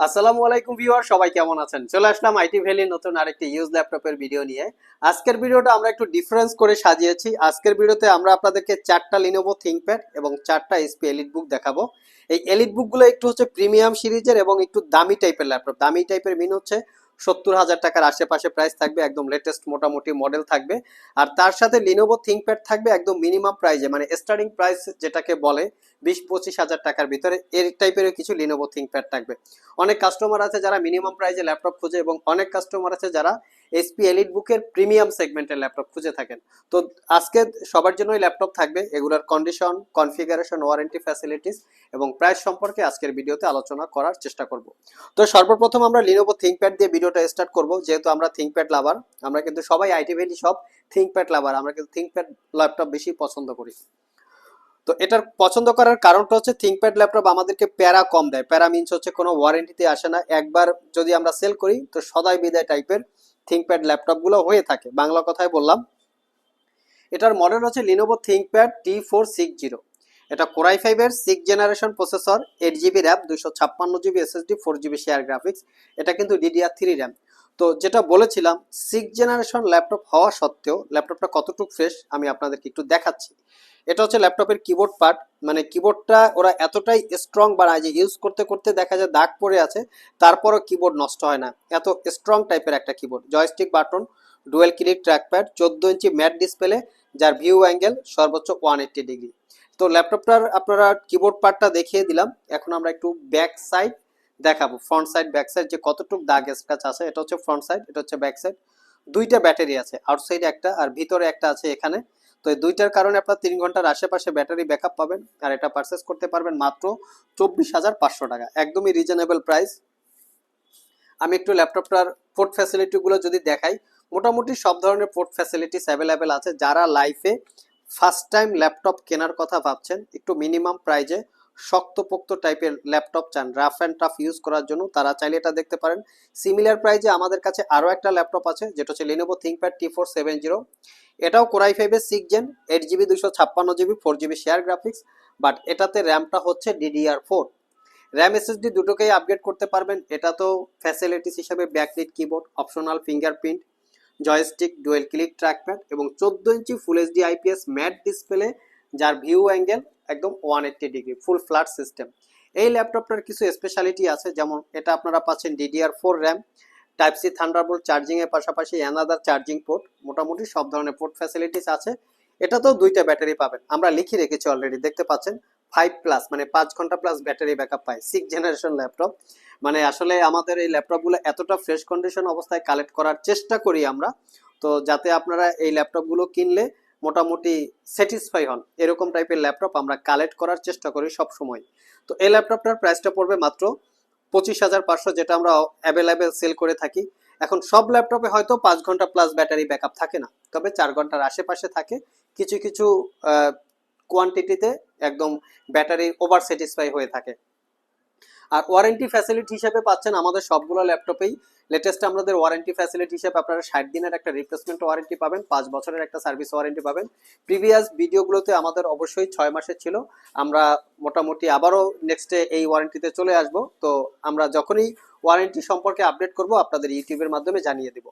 আসসালামু আলাইকুম ভিউয়ার, সবাই কেমন আছেন? চলে আসলাম আইটি ভ্যালি নতুন আরেকটি ইউজ ল্যাপটপের ভিডিও নিয়ে। আজকের ভিডিওটা আমরা একটু ডিফারেন্স করে সাজিয়েছি। আজকের ভিডিওতে আমরা আপনাদেরকে চারটা লিনোভো থিঙ্কপ্যাড এবং চারটা এসপি এলিট বুক দেখাবো। এই এলিট বুকগুলো একটু হচ্ছে প্রিমিয়াম সিরিজের এবং একটু দামি টাইপের ল্যাপটপ দামি টাইপের মিন হচ্ছে সত্তর হাজার টাকার আশেপাশে প্রাইস থাকবে, একদম লেটেস্ট মোটামুটি মডেল থাকবে। আর তার সাথে লিনোভো থিংকপ্যাড থাকবে একদম মিনিমাম প্রাইসে মানে স্টার্টিং প্রাইস যেটাকে বলে, বিশ পঁচিশ হাজার টাকার ভিতরে, এর টাইপের কিছু লিনোভো থিংকপ্যাড থাকবে। অনেক কাস্টমার আছে যারা মিনিমাম প্রাইসে ল্যাপটপ খুঁজে এবং অনেক কাস্টমার আছে যারা এসপি এলিট বুকের প্রিমিয়াম সেগমেন্টের ল্যাপটপ খুঁজে থাকেন। তো আজকে সবার জন্যই ল্যাপটপ থাকবে, এগুলোর কন্ডিশন কনফিগারেশন ওয়ারেন্টি ফ্যাসিলিটিস এবং প্রাইস সম্পর্কে আজকের ভিডিওতে আলোচনা করার চেষ্টা করব। তো সর্বপ্রথম আমরা লিনোভো থিংকপ্যাড দিয়ে ভিডিওটা স্টার্ট করব, যেহেতু আমরা থিংকপ্যাড লাভার আমরা কিন্তু সবাই আইটি ভ্যালি সব থিংকপ্যাড লাভার আমরা কিন্তু থিংকপ্যাড ল্যাপটপ বেশি পছন্দ করি। তো এটার পছন্দ করার কারণটা হচ্ছে থিংকপ্যাড ল্যাপটপ আমাদেরকে প্যারা কম দেয়। প্যারা মিনস হচ্ছে কোনো ওয়ারেন্টিতে আসে না। একবার যদি আমরা সেল করি, তো সদাই বিদায় টাইপের থিংকপ্যাড ল্যাপটপগুলো হয়ে থাকে। বাংলা কথায় বললাম, এটার মডেল হচ্ছে Lenovo ThinkPad T four six zero এটা কোরাই ফাইভের six generation processor eight GB RAM দুশো ছাপ্পান্ন GB SSD four GB share graphics এটা কিন্তু ডিডিআর থ্রি র্যাম তো যেটা বলেছিলাম সিক্স জেনারেশন ল্যাপটপ হওয়া সত্ত্বেও ল্যাপটপটা কতটুকু ফ্রেশ আমি আপনাদেরকে একটু দেখাচ্ছি। এটা হচ্ছে ল্যাপটপের কিবোর্ড পার্ট মানে কিবোর্ডটা ওরা এতটাই স্ট্রং বানায় যে ইউজ করতে করতে দেখা যায় দাগ পড়ে আছে, তারপরও কিবোর্ড নষ্ট হয় না। এত স্ট্রং টাইপের একটা keyboard joystick button dual click trackpad চোদ্দ ইঞ্চি ম্যাট ডিসপ্লে যার ভিউ অ্যাঙ্গেল সর্বোচ্চ ওয়ান এইট্টি ডিগ্রি তো ল্যাপটপটার আপনারা কিবোর্ড পার্টটা দেখিয়ে দিলাম। এখন আমরা একটু ব্যাক সাইড দেখাবো। ফ্রন্ট সাইড ব্যাক সাইড যে কতটুকু দাগ স্ক্র্যাচ আছে, এটা হচ্ছে ফ্রন্ট সাইড এটা হচ্ছে ব্যাক সাইড দুইটা ব্যাটারি আছে আউটসাইড একটা আর ভিতরে একটা আছে এখানে। তো এই দুইটার কারণে আপনার তিন ঘণ্টার আশেপাশে ব্যাটারি ব্যাকআপ পাবেন। আর এটা পারচেস করতে পারবেন মাত্র চব্বিশ হাজার পাঁচশো টাকা। একদমই রিজনেবল প্রাইস আমি একটু ল্যাপটপটার পোর্ট ফ্যাসিলিটিগুলো যদি দেখাই মোটামুটি সব ধরনের পোর্ট ফ্যাসিলিটিস অ্যাভেলেবেল আছে। যারা লাইফে ফার্স্ট টাইম ল্যাপটপ কেনার কথা ভাবছেন, একটু মিনিমাম প্রাইজে শক্তপোক্ত টাইপের ল্যাপটপ চান রাফ অ্যান্ড টাফ ইউজ করার জন্য, তারা চাইলে এটা দেখতে পারেন। সিমিলার প্রাইজে আমাদের কাছে আরও একটা ল্যাপটপ আছে, যেটা হচ্ছে Lenovo ThinkPad T four seven zero এটাও কোরাই ফাইভের সিক্স জেন এইট জিবি দুশো ছাপ্পান্ন GB four GB share graphics but এটাতে র্যামটা হচ্ছে ডিডিআর ফোর র্যাম এসএসডি দুটোকেই আপগ্রেড করতে পারবেন। এটা তো ফ্যাসিলিটিস হিসেবে backlit keyboard optional fingerprint joystick dual click trackpad এবং চোদ্দ ইঞ্চি full HD IPS matte display যার ভিউ অ্যাঙ্গেল একদম one eighty degree full flat system এই ল্যাপটপটার কিছু স্পেশালিটি আছে, যেমন এটা আপনারা পাচ্ছেন DDR four RAM type C thunderbolt charging এর পাশাপাশি অ্যানাদার চার্জিং পোর্ট মোটামুটি সব ধরনের পোর্ট ফ্যাসিলিটিস আছে। এটাতেও দুইটা ব্যাটারি পাবেন, আমরা লিখে রেখেছি অলরেডি দেখতে পাচ্ছেন। ফাইভ প্লাস মানে পাঁচ ঘণ্টা প্লাস ব্যাটারি ব্যাকআপ পায়। সিক্স জেনারেশন ল্যাপটপ মানে আসলে আমাদের এই ল্যাপটপগুলো এতটা ফ্রেশ কন্ডিশন অবস্থায় কালেক্ট করার চেষ্টা করি আমরা। তো যাতে আপনারা এই ল্যাপটপগুলো কিনলে মোটামুটি স্যাটিসফাই হন। এরকম টাইপের ল্যাপটপ আমরা কালেক্ট করার চেষ্টা করি সব সময় তো এই ল্যাপটপটার প্রাইসটা পড়বে মাত্র পঁচিশ হাজার পাঁচশো যেটা আমরা অ্যাভেলেবেল সেল করে থাকি। এখন সব ল্যাপটপে হয়তো পাঁচ ঘণ্টা প্লাস ব্যাটারি ব্যাকআপ থাকে না। তবে চার ঘণ্টার আশেপাশে থাকে। কিছু কিছু কোয়ান্টিটিতে একদম ব্যাটারি ওভার স্যাটিসফাই হয়ে থাকে। আর ওয়ারেন্টি ফ্যাসিলিটি হিসেবে পাচ্ছেন আমাদের সবগুলো ল্যাপটপেই। লেটেস্ট আমাদের ওয়ারেন্টি ফ্যাসিলিটি হিসেবে আপনারা ষাট দিনের একটা রিপ্লেসমেন্ট ওয়ারেন্টি পাবেন, পাঁচ বছরের একটা সার্ভিস ওয়ারেন্টি পাবেন। প্রিভিয়াস ভিডিওগুলোতে আমাদের অবশ্যই ছয় মাসের ছিল। আমরা মোটামুটি আবারও নেক্সটে এই ওয়ারেন্টিতে চলে আসব। তো আমরা যখনই ওয়ারেন্টি সম্পর্কে আপডেট করব, আপনাদের ইউটিউবের মাধ্যমে জানিয়ে দেব।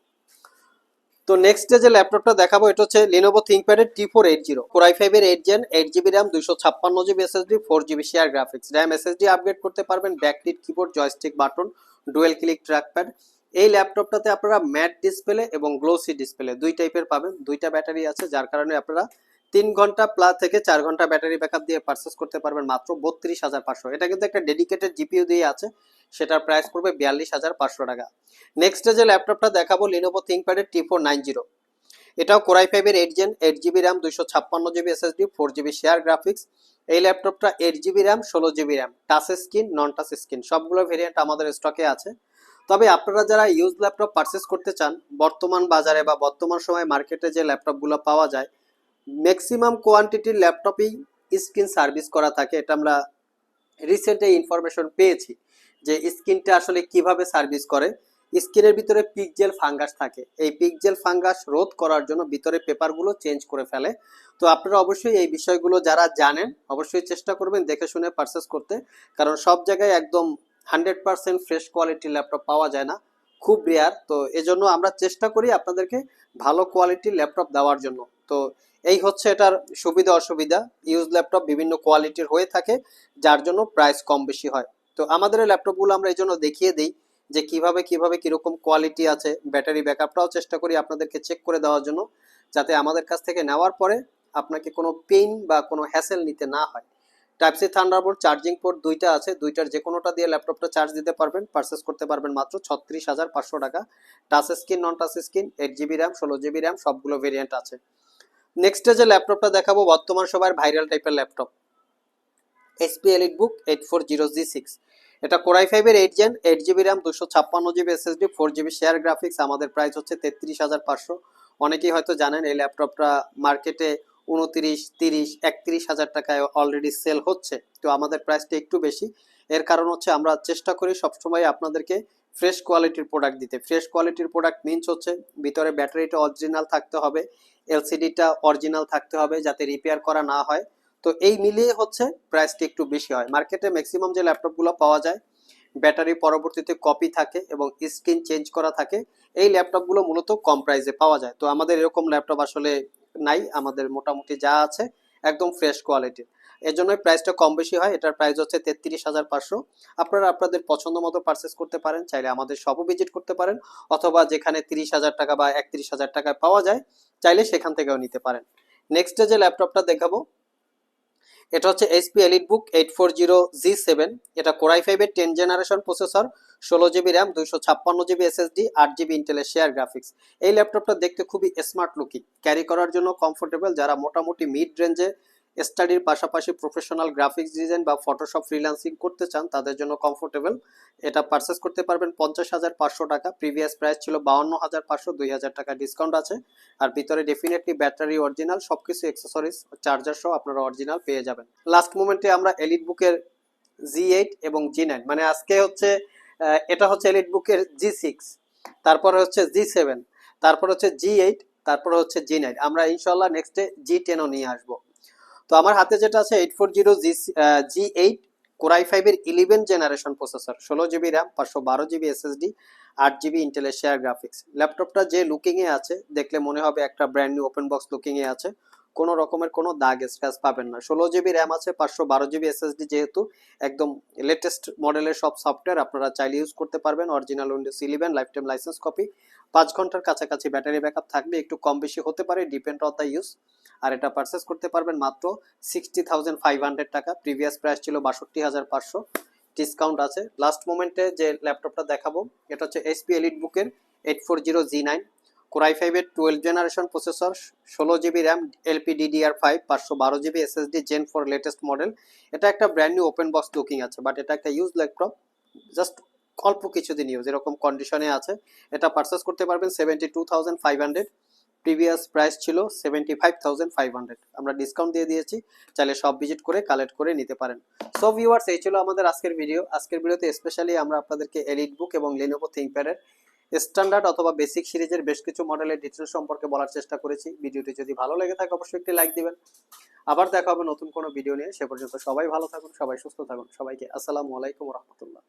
তো নেক্সট যে ল্যাপটপটা দেখাবো, এটা হচ্ছে Lenovo থিংকপ্যাডের T four eight zero Core i ফাইভের eight gen eight GB RAM দুশো ছাপ্পান্ন GB SSD four GB share graphics RAM SSD upgrade করতে পারবেন backlit keyboard joystick button dual click trackpad এই ল্যাপটপটাতে আপনারা ম্যাট ডিসপ্লে এবং গ্লোসি ডিসপ্লে দুই টাইপের পাবেন। দুইটা ব্যাটারি আছে, যার কারণে আপনারা তিন ঘণ্টা প্লাস থেকে চার ঘণ্টা ব্যাটারি ব্যাকআপ দিয়ে পারচেস করতে পারবেন মাত্র বত্রিশ হাজার পাঁচশো। এটা কিন্তু একটা ডেডিকেটেড জিপিইউ দিয়ে আছে। সেটার প্রাইস পড়বে বিয়াল্লিশ হাজার পাঁচশো টাকা। নেক্সট যে ল্যাপটপটা দেখাবো লিনোভো থিংকপ্যাডের টি ফোর নাইন জিরো এটাও কোরাই ফাইভের eight gen eight GB RAM দুইশো ছাপ্পান্ন GB SSD four GB share graphics এই ল্যাপটপটা এইট জিবি র্যাম ষোলো GB RAM touch screen non touch screen সবগুলো ভেরিয়েন্ট আমাদের স্টকে আছে। তবে আপনারা যারা ইউজ ল্যাপটপ পারচেস করতে চান, বর্তমান বাজারে বা বর্তমান সময় মার্কেটে যে ল্যাপটপগুলো পাওয়া যায় ম্যাক্সিমাম কোয়ান্টিটির ল্যাপটপেই স্ক্রিন সার্ভিস করা থাকে, এটা আমরা রিসেন্টে ইনফরমেশন পেয়েছি। যে স্কিনটা আসলে কীভাবে সার্ভিস করে, স্কিনের ভিতরে পিকজেল ফাঙ্গাস থাকে। এই পিকজেল ফাঙ্গাস রোধ করার জন্য ভিতরে পেপারগুলো চেঞ্জ করে ফেলে। তো আপনারা অবশ্যই এই বিষয়গুলো যারা জানেন, অবশ্যই চেষ্টা করবেন দেখে শুনে পারচেস করতে। কারণ সব জায়গায় একদম হান্ড্রেড পার্সেন্ট ফ্রেশ কোয়ালিটির ল্যাপটপ পাওয়া যায় না। খুব রেয়ার তো এজন্য আমরা চেষ্টা করি আপনাদেরকে ভালো কোয়ালিটির ল্যাপটপ দেওয়ার জন্য। তো এই হচ্ছে এটার সুবিধা অসুবিধা ইউজ ল্যাপটপ বিভিন্ন কোয়ালিটির হয়ে থাকে, যার জন্য প্রাইস কম বেশি হয়। তো আমাদের ল্যাপটপগুলো আমরা এই জন্য দেখিয়ে দিই যে কীভাবে কীভাবে, কীরকম কোয়ালিটি আছে ব্যাটারি ব্যাকআপটাও চেষ্টা করি আপনাদেরকে চেক করে দেওয়ার জন্য, যাতে আমাদের কাছ থেকে নেওয়ার পরে আপনাকে কোনো পেইন বা কোনো হ্যাসেল নিতে না হয়। Type C thunderbolt charging port দুইটা আছে, দুইটার যে কোনোটা দিয়ে ল্যাপটপটা চার্জ দিতে পারবেন পারচেস করতে পারবেন মাত্র ছত্রিশ হাজার পাঁচশো টাকা। Touch screen non touch screen eight GB RAM ষোলো জিবি র্যাম সবগুলো ভেরিয়েন্ট আছে। নেক্সটে যে ল্যাপটপটা দেখাবো, বর্তমান সবার ভাইরাল টাইপের laptop HP EliteBook eight four zero G six এটা কোরাই ফাইভের eight gen eight GB RAM দুশো ছাপ্পান্ন GB SSD four GB share graphics আমাদের প্রাইস হচ্ছে তেত্রিশ হাজার পাঁচশো। অনেকেই হয়তো জানেন এই ল্যাপটপটা মার্কেটে উনত্রিশ, তিরিশ, একত্রিশ হাজার টাকায় অলরেডি সেল হচ্ছে। তো আমাদের প্রাইসটা একটু বেশি। এর কারণ হচ্ছে আমরা চেষ্টা করি সবসময় আপনাদেরকে ফ্রেশ কোয়ালিটির প্রোডাক্ট দিতে। ফ্রেশ কোয়ালিটির প্রোডাক্ট মিনস হচ্ছে ভিতরে ব্যাটারিটা অরিজিনাল থাকতে হবে এলসিডিটা অরিজিনাল থাকতে হবে যাতে রিপেয়ার করা না হয়। তো এই মিলিয়ে হচ্ছে প্রাইসটা একটু বেশি হয়। মার্কেটে ম্যাক্সিমাম যে ল্যাপটপগুলো পাওয়া যায় ব্যাটারি পরবর্তীতে কপি থাকে এবং স্ক্রিন চেঞ্জ করা থাকে, এই ল্যাপটপগুলো মূলত কম প্রাইসে পাওয়া যায়। তো আমাদের এরকম ল্যাপটপ আসলে নাই, আমাদের মোটামুটি যা আছে একদম ফ্রেশ কোয়ালিটির এর জন্যই প্রাইসটা কম বেশি হয়, এটার প্রাইস হচ্ছে তেত্রিশ হাজার পাঁচশো। আপনারা আপনাদের পছন্দ মতো পারচেস করতে পারেন, চাইলে আমাদের শপও ভিজিট করতে পারেন, অথবা যেখানে তিরিশ হাজার টাকা বা একত্রিশ হাজার টাকায় পাওয়া যায়, চাইলে সেখান থেকেও নিতে পারেন। নেক্সটে যে ল্যাপটপটা দেখাবো এটা হচ্ছে HP EliteBook eight four zero G seven এটা কোরাই ফাইভের টেন জেনারেশন প্রসেসর ষোলো জিবি র্যাম দুইশো ছাপ্পান্ন জিবি এসএসডি আট জিবি ইন্টেলের শেয়ার গ্রাফিক্স এই ল্যাপটপটা দেখতে খুবই স্মার্ট লুকিং ক্যারি করার জন্য কমফোর্টেবল যারা মোটামুটি মিড রেঞ্জে স্টাডির পাশাপাশি প্রফেশনাল গ্রাফিক্স ডিজাইন বা ফটোশপ ফ্রিল্যান্সিং করতে চান, তাদের জন্য কমফোর্টেবল এটা পারচেস করতে পারবেন পঞ্চাশ হাজার পাঁচশো টাকা। প্রিভিয়াস প্রাইস ছিল বাউন্ন হাজার পাঁচশো, দুই হাজার টাকা ডিসকাউন্ট আছে। আর ভিতরে ডেফিনেটলি ব্যাটারি অরিজিনাল সবকিছু অ্যাক্সেসরিজ চার্জার সহ আপনারা অরিজিনাল পেয়ে যাবেন। লাস্ট মোমেন্টে আমরা এলিট বুকের জি এইট এবং জি নাইন মানে আজকে হচ্ছে এটা হচ্ছে এলিট বুকের জি সিক্স তারপরে হচ্ছে জি সেভেন তারপর হচ্ছে জি এইট তারপরে হচ্ছে জি নাইন আমরা ইনশাল্লাহ নেক্সটে জি টেনও নিয়ে আসব। তো আমার হাতে যেটা আছে eight four zero G G eight Core i ফাইভের ইলেভেন জেনারেশন প্রসেসর ষোলো জিবি র্যাম পাঁচশো বারো জিবি এসএসডি আট জিবি ইন্টেলের শেয়ার গ্রাফিক্স ল্যাপটপটা যে লুকিংয়ে আছে, দেখলে মনে হবে একটা ব্র্যান্ড নিউ ওপেন বক্স লুকিংয়ে আছে। কোনো রকমের কোনো দাগ স্ক্র্যাচ পাবেন না। ষোলো জিবি র্যাম আছে, পাঁচশো বারো জিবি এসএসডি যেহেতু একদম লেটেস্ট মডেলের সব সফটওয়্যার আপনারা চাইলে ইউজ করতে পারবেন। Original Windows eleven lifetime license copy পাঁচ ঘণ্টার কাছাকাছি ব্যাটারি ব্যাকআপ থাকবে, একটু কম বেশি হতে পারে ডিপেন্ড অন দ্য ইউজ আর এটা পারচেস করতে পারবেন মাত্র সিক্সটি থাউজেন্ড ফাইভ হান্ড্রেড টাকা। প্রিভিয়াস প্রাইস ছিল বাষট্টি হাজার পাঁচশো। ডিসকাউন্ট আছে। লাস্ট মোমেন্টে যে ল্যাপটপটা দেখাবো, এটা হচ্ছে এসপি এলিট বুকের eight four zero G nine Core i ফাইভের টুয়েলভ জেনারেশন প্রসেসর ষোলো GB RAM LP DDR five পাঁচশো বারো GB SSD gen four latest model এটা একটা brand new open box looking আছে বাট এটা একটা ইউজ ল্যাপটপ জাস্ট অল্প কিছুদিন ইউজ এরকম কন্ডিশনে আছে, এটা পারচেস করতে পারবেন seventy two thousand five hundred previous price ছিল seventy five thousand five hundred আমরা ডিসকাউন্ট দিয়ে দিয়েছি, চাইলে সব ভিজিট করে কালেক্ট করে নিতে পারেন। সো ভিউয়ার্স এই ছিল আমাদের আজকের ভিডিও আজকের ভিডিওতে স্পেশালি আমরা আপনাদেরকে এলিট বুক এবং লেনোভো থিঙ্কপ্যাডের স্ট্যান্ডার্ড অথবা বেসিক সিরিজের বেশ কিছু মডেলের ডিটেলস সম্পর্কে বলার চেষ্টা করেছি। ভিডিওটি যদি ভালো লেগে থাকে, অবশ্যই একটি লাইক দিবেন। আবার দেখা হবে নতুন কোনো ভিডিও নিয়ে। সে পর্যন্ত সবাই ভালো থাকুন, সবাই সুস্থ থাকুন। সবাইকে আসসালামু আলাইকুম রহমতুল্লাহ।